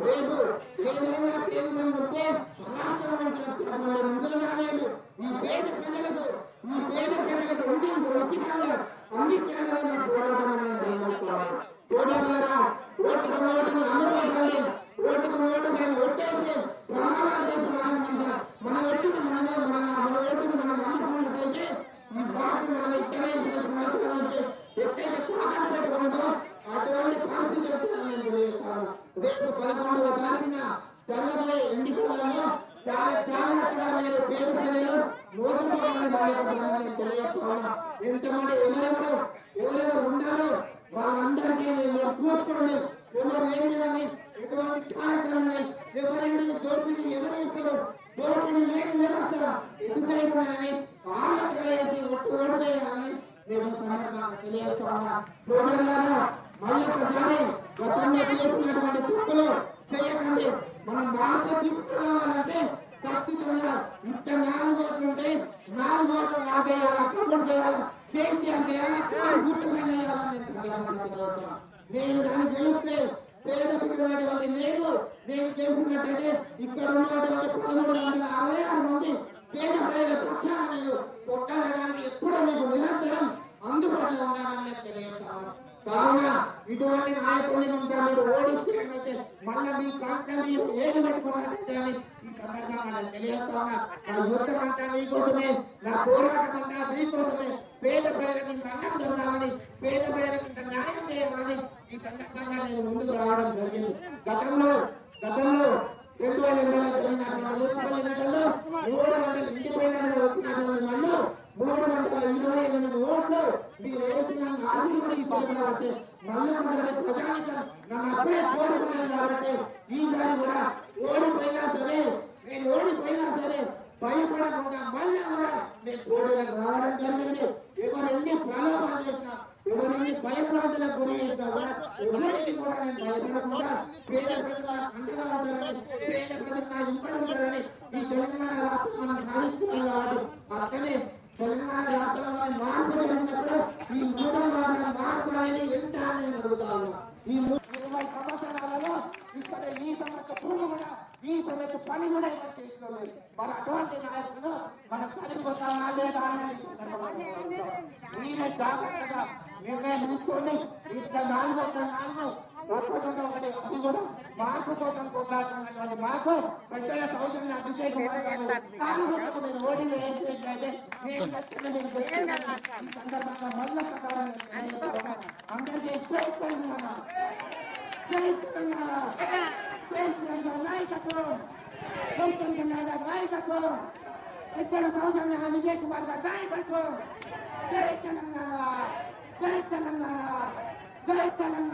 రేపు ఏదైనా కేంద్రం ఉంటే రాష్ట్రం నిధులు పేద ప్రజలకు ఈ పేద ప్రజలకు ఉండింది వచ్చిన అందించాలని చూడడం అనేది నమ్ముతున్నాను. ఓటుకు ఓటుకు అమ్ముకోవాలి ఓటుకు ఓటు మనం ఒట్టేసి ప్రమాణాలు చేసి మనం మన ఓటుకు మన మన ఓటుకు ఈ ఇక్కడే ఎక్కడైతే అటువంటి పరిస్థితి రేపు పదకొండవ తారీఖున జరగబోయే ఎన్నికలలో చాలా జాగ్రత్తగా మీరు పేద ప్రజలు మోసపోవాలని తెలియజేస్తున్నాను ఎంతమంది ఎవరెవరు ఎవరెవరు ఉన్నారో వాళ్ళందరికీ చూసుకోండి ఎవరు ఏమిటని ఎటువంటి కార్యక్రమాన్ని ఎవరైనా దోపిడీ ఎవరైనా దోపిడీ లేని వ్యవస్థ ఎదురైపోయాయని ఆలోచన ఒట్టు ఓడిపోయాయని నేను తెలియజేస్తున్నా మళ్ళీ ఒకసారి గతంలో చేసినటువంటి తప్పులు చేయకండి. మనం మార్పు తీసుకురావాలంటే ఖచ్చితంగా ఇంత నాలుగు ఓట్లు ఉంటే నాలుగు ఓట్లు యాభై చేయాలి. నేను దాన్ని పేద వాళ్ళు లేదు. నేను చేసినట్టయితే ఇక్కడ ఉన్నటువంటి పదమూడు వందల అరవై ఆరు మంది పేద ప్రజల కొట్టాడడానికి ఎప్పుడూ మీకు నిరంతరం అందుబాటులో ఉండాలని తెలియదు కావున ఇటువంటి నాయకుడిని మీరు ఓడిస్తున్నట్లయితే మళ్ళీ మీ కాంక్షని ఏమి పెట్టుకున్నట్లయితే ఈ సందర్భంగా నేను నా యుద్ధం అంతా మీకోసమే నా పోరాటం అంతా మీకోసమే పేద ప్రజలకు ఇంకా అన్నం పేద ప్రజలకు ఇంకా న్యాయం చేయాలని ఈ సందర్భంగా నేను ముందుకు రావడం జరిగింది. గతంలో గతంలో రెండు వేల ఇరవై మూడు వందల వచ్చినటువంటి నన్ను మూడు వందల ఇరవై ఎనిమిది మీరు వేసిన ఆశీర్వదించారు కాబట్టి మళ్ళీ మన ప్రజానికం నన్ను అప్పుడే కోరుకున్నాను కాబట్టి ఈసారి కూడా ఓడిపోయినా సరే నేను ఓడిపోయినా సరే భయపడకుండా మళ్ళీ కూడా నేను పోటీలకు రావడం జరిగింది. ఎవరు ప్రలోభాలు చేసినా ఎవరు ఎన్ని గురి చేసినా కూడా ఎవరికి కూడా నేను భయపడకుండా పేద ప్రజల అండగా ఉంటారని పేద ప్రజలు నా ఇంట్లో ఈ తెలంగాణ రాష్ట్రం మనం సాధిస్తున్నాం కాబట్టి అక్కడే తెలంగాణ రాష్ట్రంలో మార్పు జరిగినప్పుడు ఈ మూడో వారం మార్పు అనేది ఎంత అని ఈ ఇరవై సంవత్సరాలలో ఇక్కడ ఈ సమస్య భూమి కూడా ఈ సమస్య పని కూడా ఇక్కడ చేస్తున్నాం మరి అటువంటి నాయకులు మన పని కొట్టాలా లేదా మీరే జాగ్రత్తగా నిర్ణయం తీసుకోండి. ఇక్కడ నాలుగు నాలుగు ఒక్కొక్కటి ఒకటి అది కూడా మార్పు కోసం కొట్లాడుతున్నటువంటి మాకు ప్రజల సౌజన్య అభిషేకం నాలుగు మీరు ఓడి వేసేట్లయితే నేను ఖచ్చితంగా మీకు చెప్తున్నాను. ఈ సందర్భంగా మళ్ళీ ప్రకారం అందరికీ జై తెలంగాణ. జై తెలంగాణ. జై తెలంగాణ నాయకత్వం. జై తెలంగాణ నాయకత్వం. ఇక్కడ సౌజన్య విజయ్ కుమార్ గారి నాయకత్వం. జై తెలంగాణ. జై తెలంగాణ. జై తెలంగాణ.